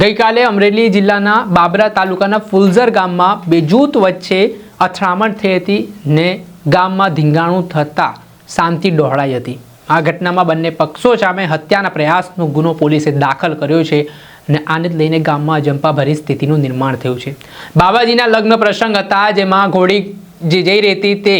ગઈકાલે અમરેલી જિલ્લાના બાબરા તાલુકાના ફુલઝર ગામમાં બે જૂથ વચ્ચે અથડામણ થઈ હતી ને ગામમાં ધીંગાણું થતાં શાંતિ ડહોળાઈ હતી. આ ઘટનામાં બંને પક્ષો સામે હત્યાના પ્રયાસનો ગુનો પોલીસે દાખલ કર્યો છે અને આને લઈને ગામમાં અજંપાભરી સ્થિતિનું નિર્માણ થયું છે. બાબાજીના લગ્ન પ્રસંગ હતા, જેમાં ઘોડી જે જઈ રહી હતી તે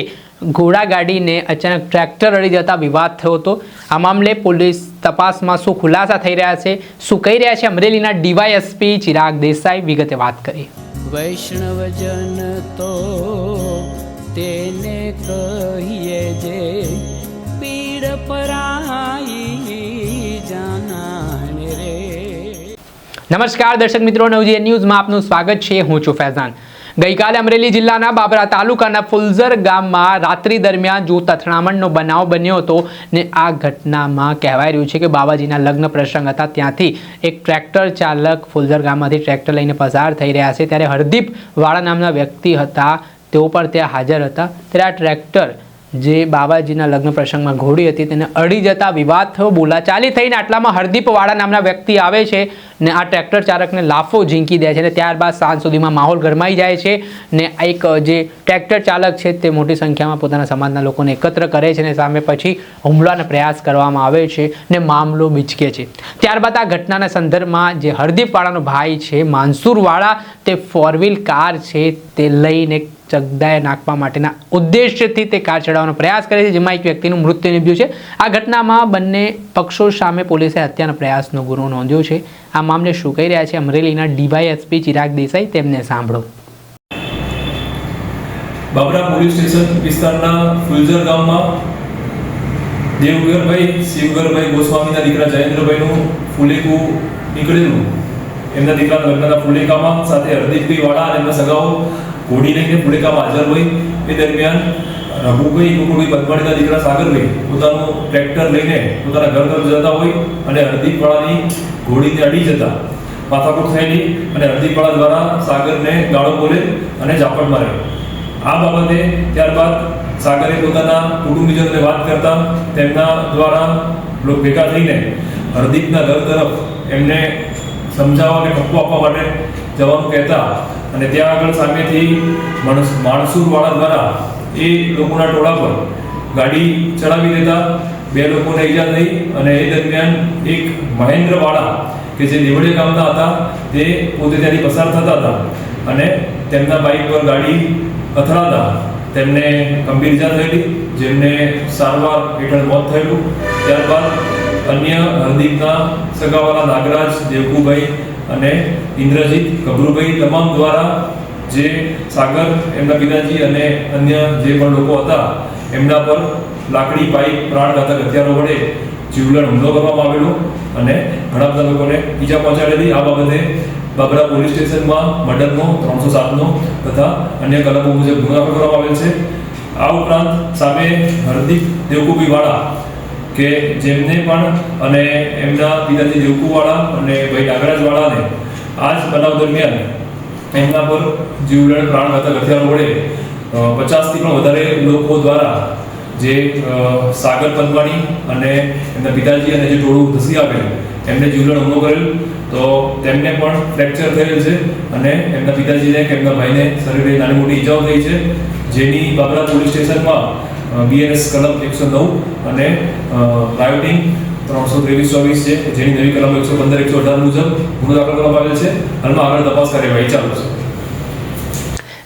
ઘોડા ગાડીને અચાનક ટ્રેક્ટર અડી જતા વિવાદ થયો હતો. આ મામલે પોલીસ તપાસમાં શું ખુલાસા થઈ રહ્યા છે શું કહી રહ્યા છે અમરેલીના ડીવાયએસપી ચિરાગ દેસાઈ વિગતે વાત કરી વૈષ્ણવજન તો તેને કહીએ જે પીડ પરાઈ જાનાને રે. નમસ્કાર દર્શક મિત્રો નવજીએ ન્યૂઝમાં આપનું સ્વાગત છે. હું છું ફૈઝાન. ગઈકાલે અમરેલી જિલ્લાના બાબરા તાલુકાના ફુલઝર ગામમાં રાત્રિ દરમિયાન જૂથ અથડામણનો બનાવ બન્યો હતો ને આ ઘટનામાં કહેવાય રહ્યું છે કે બાબાજીના લગ્ન પ્રસંગ હતા. ત્યાંથી એક ટ્રેક્ટર ચાલક ફુલઝર ગામમાંથી ટ્રેક્ટર લઈને પસાર થઈ રહ્યા છે. ત્યારે હરદીપ વાળા નામના વ્યક્તિ હતા. તેઓ પણ ત્યાં હાજર હતા. ત્યારે આ ટ્રેક્ટર જે બાબાજીના લગ્ન પ્રસંગમાં ઘોડી હતી, તેને અડી જતા વિવાદ થયો. બોલાચાલી થઈને આટલામાં હરદીપ વાળા નામના વ્યક્તિ આવે છે. ને આ ટ્રેક્ટર ચાલકને લાફો ઝીંકી દે છે ને ત્યારબાદ સાંજ સુધીમાં માહોલ ગરમાઈ જાય છે ને એક જે ટ્રેક્ટર ચાલક છે તે મોટી સંખ્યામાં પોતાના સમાજના લોકોને એકત્ર કરે છે ને સામે પછી હુમલાનો પ્રયાસ કરવામાં આવે છે ને મામલો બીચકે છે. ત્યારબાદ આ ઘટનાના સંદર્ભમાં જે હરદીપવાળાનો ભાઈ છે માનસુરવાળા તે ફોર વ્હીલ કાર છે તે લઈને ચગદાએ નાખવા માટેના ઉદ્દેશ્યથી તે કાર ચડાવવાનો પ્રયાસ કરે છે, જેમાં એક વ્યક્તિનું મૃત્યુ નિપજ્યું છે. આ ઘટનામાં બંને પક્ષો સામે પોલીસે હત્યાના પ્રયાસનો ગુનો નોંધ્યો છે. આ મામલે શું કહી રહ્યા છે, અમરેલીના ડીવાયએસપી ચિરાગ દેસાઈ તેમને સાંભળો. બાબરા પોલીસ સ્ટેશન વિસ્તારના ફુલઝર ગામમાં દેવગરભાઈ, શિવગરભાઈ ગોસ્વામીના દીકરા જયેન્દ્રભાઈનું ફુલેકું નીકળેલું. એમના દીકરાના લગ્નના ફુલેકામાં સાથે હરદીપભાઈ વાળા અને એમના સગાઓ ઘોડી લઈને ભૂડેકામાં હાજર હોય એ દરમિયાન રઘુભાઈ કોઈ પદ્માણીના દીકરા સાગરભાઈ પોતાનું ટ્રેક્ટર લઈને પોતાના ઘર તરફ જતા હોય અને હરદીપ વાળાની ઘોડીને અડી જતા. માથાકૂટ થયેલી અને હરદીપ વાળા દ્વારા સાગરને ગાળો બોલે અને ઝાપટ મારે. આ બાબતે ત્યારબાદ સાગરે પોતાના કુટુંબીજનોને વાત કરતા તેમના દ્વારા લોક ભેગા થઈને હરદીપના ઘર તરફ એમને સમજાવવા અને ઠપકો આપવા માટે જવાનું કહેતા અને ત્યાં આગળ સામેથી માણસ માણસુરવાળા દ્વારા એ લોકોના ટોળા પર ગાડી ચડાવી દેતા. બે લોકોને ઈજા થઈ અને એ દરમિયાન એક મહેન્દ્રવાળા કે જે દેવળે ગામના હતા, તે પોતે ત્યાંથી પસાર થતા હતા અને તેમના બાઇક પર ગાડી અથડાતા તેમને ગંભીર ઈજા થયેલી, જેમને સારવાર હેઠળ મોત થયેલું. ત્યારબાદ અન્ય હરદીપના સગાવાળા નાગરાજ દેવકુભાઈ અને ઇન્દ્રજીત ગભરુભાઈ તમામ દ્વારા જે સાગર, એમના પિતાજી અને અન્ય જે પણ લોકો હતા, એમના પર લાકડી, પાઇપ પ્રાણઘાતક હથિયારો વડે જીવલેણ હુમલો કરવામાં આવેલો અને ઘણા બધા લોકોને ઈજા પહોંચાડેલી. આ બાબતે બાબરા પોલીસ સ્ટેશનમાં મર્ડરનો, ત્રણસો સાતનો તથા અન્ય કલમો મુજબ ગુનો દાખલ કરવામાં આવેલ છે. આ ઉપરાંત સામે હરદીપ દેવકુભાઈ વાળા કે જેમને પણ અને એમના પિતાજી દેવકુવાળા અને ભાઈ નાગરાજવાળાને આ જ બનાવ દરમિયાન એમના પર જીવલેણ પ્રાણઘાતક હથિયારો વડે પચાસથી પણ વધારે લોકો દ્વારા જે સાગર પંદવાણી અને એમના પિતાજી અને જે ટોળું ધસી આપેલું એમને જીવલેણ હુમલો કરેલ. તો તેમને પણ ફ્રેક્ચર થયેલ છે અને એમના પિતાજીને કે એમના ભાઈને શરીરે નાની મોટી ઈજાઓ થઈ છે. જેની બાબરા પોલીસ સ્ટેશનમાં બીએનએસ કલમ એકસો નવ અને રાયોટિંગ ત્રણસો ત્રેવીસ ચોવીસ છે. જેની નવી કલમ એકસો પંદર, એકસો અઢાર મુજબ ગુનો દાખલ કરવામાં આવેલ છે. હાલમાં આગળ તપાસ કાર્યવાહી ચાલુ છે.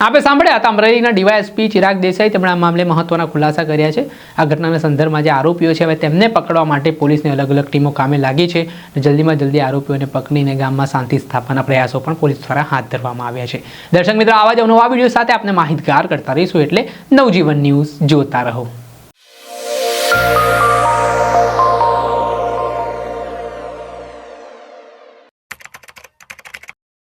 આપણે સાંભળ્યા હતા અમરેલીના ડીવાયએસપી ચિરાગ દેસાઈ તેમણે આ મામલે મહત્વના ખુલાસા કર્યા છે. આ ઘટનાના સંદર્ભમાં જે આરોપીઓ છે, હવે તેમને પકડવા માટે પોલીસની અલગ અલગ ટીમો કામે લાગી છે જલ્દીમાં જલ્દી આરોપીઓને પકડીને ગામમાં શાંતિ સ્થાપવાના પ્રયાસો પણ પોલીસ દ્વારા હાથ ધરવામાં આવ્યા છે. દર્શક મિત્રો, આવા જ નવા વીડિયો સાથે આપણે માહિતગાર કરતા રહીશું એટલે નવજીવન ન્યૂઝ જોતા રહો.